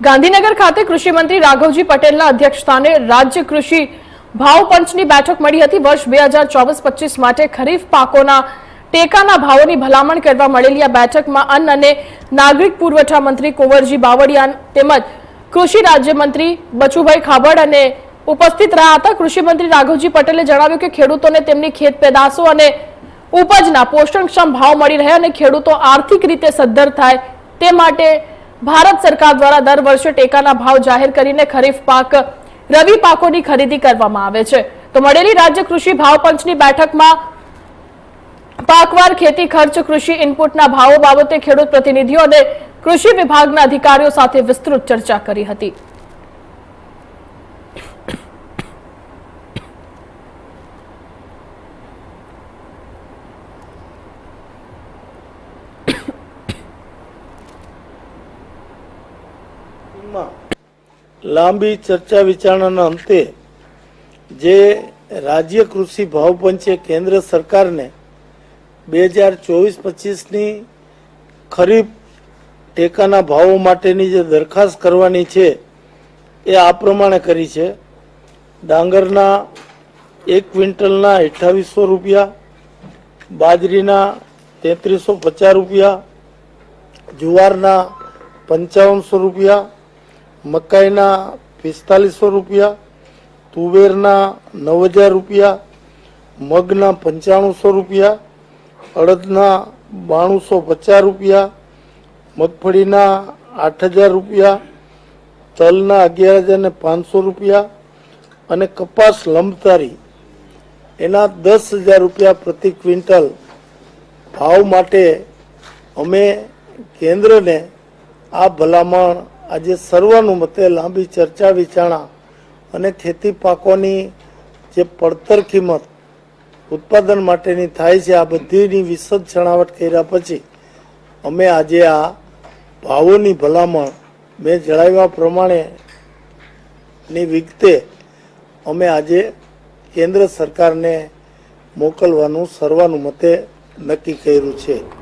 ગાંધીનગર ખાતે કૃષિ મંત્રી રાઘવજી પટેલના અધ્યક્ષસ્થાને રાજ્ય કૃષિ ભાવ પંચની બેઠક મળી હતી. વર્ષ બે હજાર ચોવીસ પચીસ માટે ખરીફ પાકોના ટેકાના ભાવોની ભલામણ કરવા મળેલી આ બેઠકમાં અન્ન અને નાગરિક પુરવઠા મંત્રી કુંવરજી બાવળિયા તેમજ કૃષિ રાજ્યમંત્રી બચુભાઈ ખાબડ અને ઉપસ્થિત રહ્યા હતા. કૃષિ મંત્રી રાઘવજી પટેલે જણાવ્યું કે ખેડૂતોને તેમની ખેત પેદાશો અને ઉપજના પોષણક્ષમ ભાવ મળી રહે અને ખેડૂતો આર્થિક રીતે સદ્ધર થાય તે માટે ભારત સરકાર દ્વારા દર વર્ષે ટેકાના ભાવ જાહેર કરીને ખરીફ પાક, રવિ પાકોની ખરીદી કરવામાં આવે છે. તો મળેલી રાજ્ય કૃષિ ભાવ પંચની બેઠકમાં પાકવાર ખેતી, ખર્ચ, કૃષિ ઇનપુટના ભાવો બાબતે ખેડૂત પ્રતિનિધિઓ અને કૃષિ વિભાગના અધિકારીઓ સાથે વિસ્તૃત ચર્ચા કરી હતી. લાંબી ચર્ચા વિચારણાના અંતે જે રાજ્ય કૃષિ ભાવ પંચે કેન્દ્ર સરકારને બે હજાર ચોવીસ પચીસની ખરીફ ટેકાના ભાવો માટેની જે દરખાસ્ત કરવાની છે, એ આ પ્રમાણે કરી છે. ડાંગરના એક ક્વિન્ટલના અઠ્ઠાવીસો રૂપિયા, બાજરીના તેત્રીસો પચાસ રૂપિયા, જુવારના પંચાવનસો રૂપિયા મકાઈના પિસ્તાલીસો રૂપિયા, તુવેરના નવ હજાર રૂપિયા, મગના પંચાણુંસો રૂપિયા, અડદના બાણુંસો પચાસ રૂપિયા, મગફળીના આઠ હજાર રૂપિયા, તલના અગિયાર હજાર ને પાંચસો રૂપિયા અને કપાસ લંબતારી એના દસ હજાર રૂપિયા પ્રતિ ક્વિન્ટલ ભાવ માટે અમે કેન્દ્રને આ ભલામણ આજે સર્વાનુમતે લાંબી ચર્ચા, વિચારણા અને ખેતી પાકોની જે પડતર કિંમત ઉત્પાદન માટેની થાય છે, આ બધીની વિશદ છણાવટ કર્યા પછી અમે આજે આ ભાવોની ભલામણ મેં જણાવ્યા પ્રમાણેની વિગતે અમે આજે કેન્દ્ર સરકારને મોકલવાનું સર્વાનુમતે નક્કી કર્યું છે.